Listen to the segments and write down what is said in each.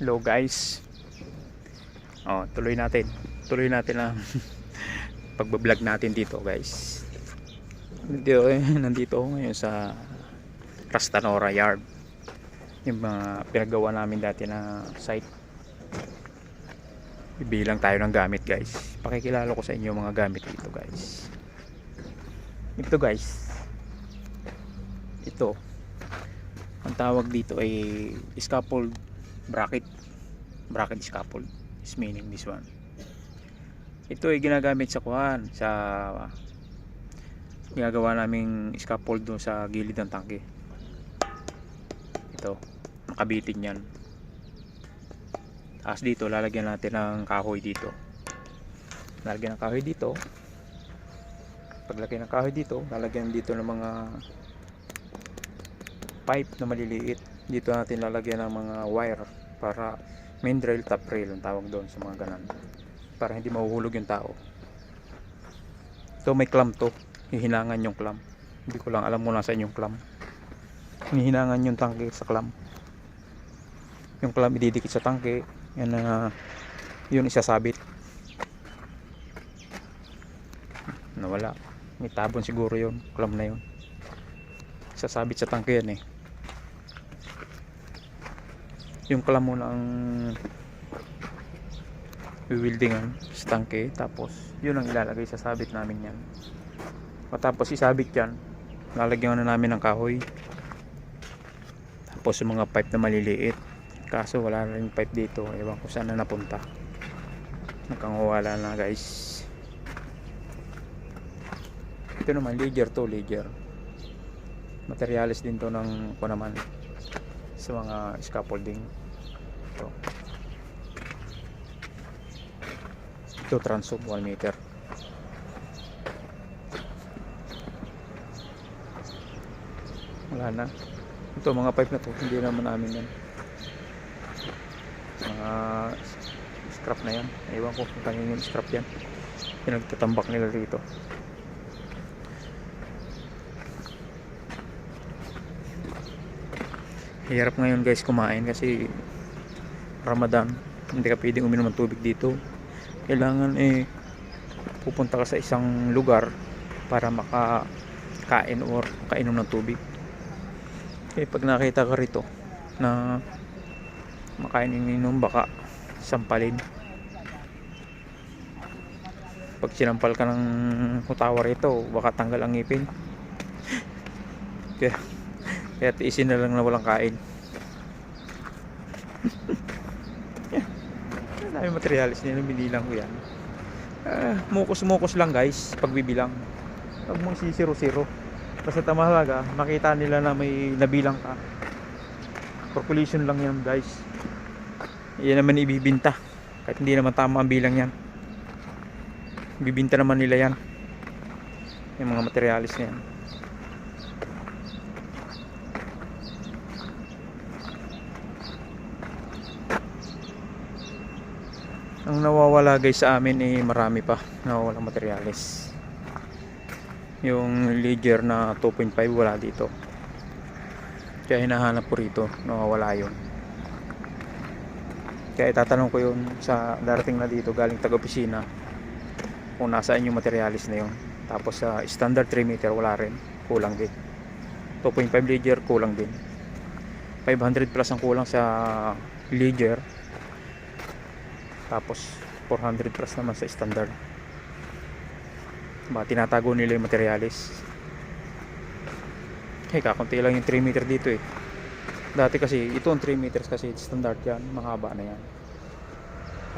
Hello guys. Oh, tuloy natin. Tuloy natin ang pagbablog natin dito guys. Dito, eh, nandito ako ngayon sa Rastanora Yard. Yung mga pinagawa namin dati na site. Bibilang tayo ng gamit guys. Pakikilala ko sa inyo mga gamit dito guys. Ito guys. Ito. Ang tawag dito ay scaffold bracket. Bracket scaffold is meaning this one. Ito ay ginagamit sa kuhan sa ginagawa naming scaffold doon sa gilid ng tangke ito nakabitin yan. Tapos dito lalagyan natin ng kahoy dito. Lalagyan ng kahoy dito. Paglagay ng kahoy dito lalagyan dito ng mga pipe na maliliit dito natin lalagyan ng mga wire para main rail top rail ang tawag doon sa mga ganan para hindi mahuhulog yung tao. Ito may clamp to. Hihinangan yung clamp. Hindi ko lang alam kung nasa yung clamp. Hihinangan yung tangke sa clamp. Yung clamp ididikit sa tangke. Yan na yun isasabit. Nawala. May tabon siguro yun. Clamp na yun. Sasabit sa tangke yan eh yung clam muna ang wieldingan sa tangke tapos yun ang ilalagay sa sabit namin yan. Matapos isabit yan. Lalagyan na namin ng kahoy. Tapos yung mga pipe na maliliit. Kaso wala na rin pipe dito. Ewan ko saan na napunta. Nakangawala na guys. Ito naman ledger to ledger. Materialis din to ng ko naman sa mga scaffolding ito ito transom 1 meter wala na. Ito mga pipe na to. Hindi naman namin yan. Mga scrap na yan. Ewan ko kung kanino yung scrap yan. Pinagtatambak nila rito hirap ngayon guys kumain kasi Ramadan. Hindi ka pwedeng uminom ng tubig dito. Kailangan eh pupunta ka sa isang lugar para makakain or makainom ng tubig. Eh pag nakita ka rito na makain ininom baka sampalin. Pag sinampal ka ng hutawa rito baka tanggal ang ngipin. Kaya kaya tiisin na lang na walang kain. Ang dami materialis nila, binilang ko yan. Ah, mukos-mukos lang guys, pagbibilang. Huwag mong sisiro-siro. Basta tamahalaga, makita nila na may nabilang ka. Calculation lang yan guys. Yan naman ibibinta. Kahit hindi naman tama ang bilang yan. Bibinta naman nila yan. Yung mga materialis na yan. Ang nawawala guys sa amin eh marami pa nawawala materyales yung ledger na 2.5 wala dito. Kaya hinahanap ko rito nawawala yun. Kaya itatanong ko yun sa darating na dito galing taga-opisina kung nasaan yung materialis na yun. Tapos sa standard 3 meter wala rin. Kulang din. 2.5 ledger kulang din. 500 plus ang kulang sa ledger tapos 400 plus naman sa standard. Ba tinatago nila yung materialis. Eh kakunti lang yung 3 meter dito eh. Dati kasi ito ang 3 meters kasi standard yan mahaba na yan.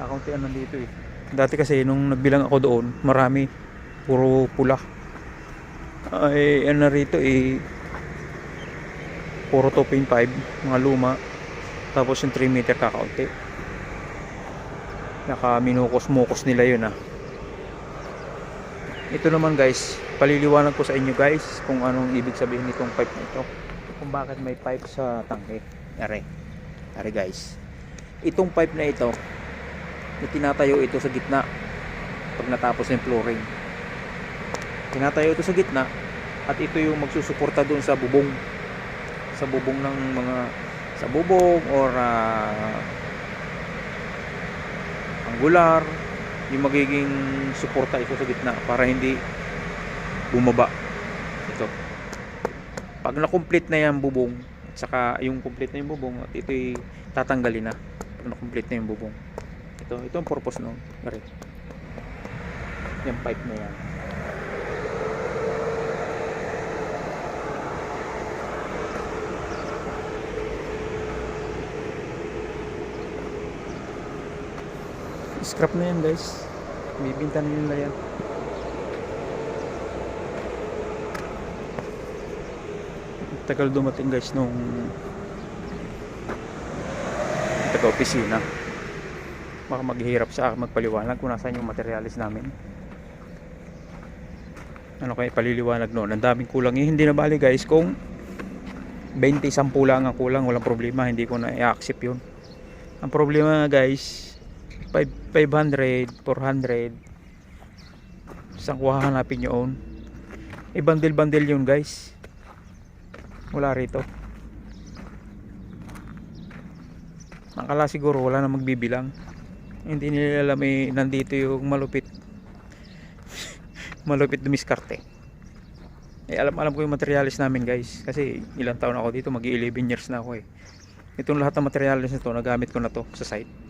Kakunti ang nandito eh. Dati kasi nung nagbilang ako doon marami puro pula. Ay ano rito eh puro 2.5 mga luma. Tapos yung 3 meter kakaunti naka minukos-mukos nila yun ah. Ito naman guys paliliwanag ko sa inyo guys kung anong ibig sabihin nitong pipe nito kung bakit may pipe sa tangke. Are are guys. Itong pipe na ito tinatayo ito sa gitna pag natapos yung flooring. Tinatayo ito sa gitna at ito yung magsusuporta doon sa bubong. Sa bubong ng mga sa bubong or ah, angular yung magiging suporta ito sa gitna para hindi bumaba. Ito. Pag na-complete na yan bubong at saka yung complete na yung bubong at ito'y tatanggalin na. Pag na-complete na yung bubong. Ito ito ang purpose no Gari. yung pipe na yan scrap na yan guys. Bibinta na nila yan. Tagal dumating guys nung taga opisina baka maghihirap akin magpaliwanag kung nasaan yung materialis namin. Ano kayo paliliwanag noon? Ang daming kulang. Eh hindi na bali guys kung 20 10 lang ang kulang. Walang problema. Hindi ko na i-accept yun. Ang problema guys 5, 500 400 saan ko hahanapin yun eh bandel bandel yun guys. Wala rito. Nakala siguro wala na magbibilang. Hindi nila alam eh nandito yung malupit. Malupit dumiskarte eh alam alam ko yung materialis namin guys. Kasi ilang taon ako dito mag 11 years na ako eh. Itong lahat ng materialis na to nagamit ko na to sa site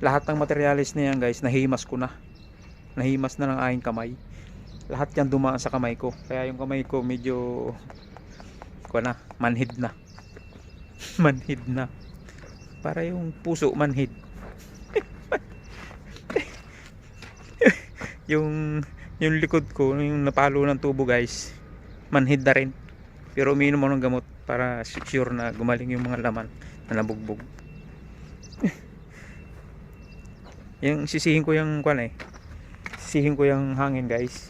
lahat ng materialis na yan guys nahimas ko na. Nahimas na ng aking kamay. Lahat yan dumaan sa kamay ko. Kaya yung kamay ko medyo ko na manhid na. Manhid na. Para yung puso manhid. Yung yung likod ko yung napalo ng tubo guys manhid na rin. Pero umiinom ako ng gamot para sure na gumaling yung mga laman na nabugbog yung sisihin ko yung kwan eh. Sisihin ko yung hangin guys.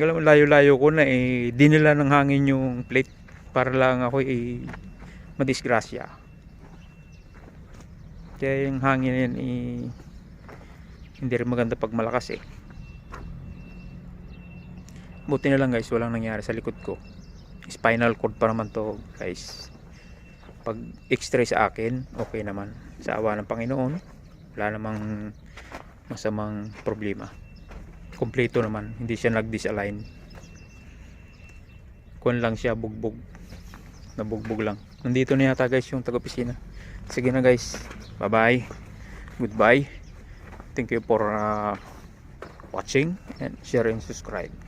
Alam mo layo-layo ko na eh. Dinila ng hangin yung plate para lang ako eh madisgrasya. Kaya yung hangin yan eh hindi rin maganda pag malakas eh. Buti na lang guys walang nangyari sa likod ko. Spinal cord pa naman to guys. Pag x-ray sa akin okay naman. Sa awa ng Panginoon wala namang masamang problema. Kompleto naman. Hindi siya nag-disalign. Kun lang siya bugbog. Nabugbog lang. Nandito na yata guys yung taga-opisina. Sige na guys. Bye bye goodbye. Thank you for uh, watching and share and subscribe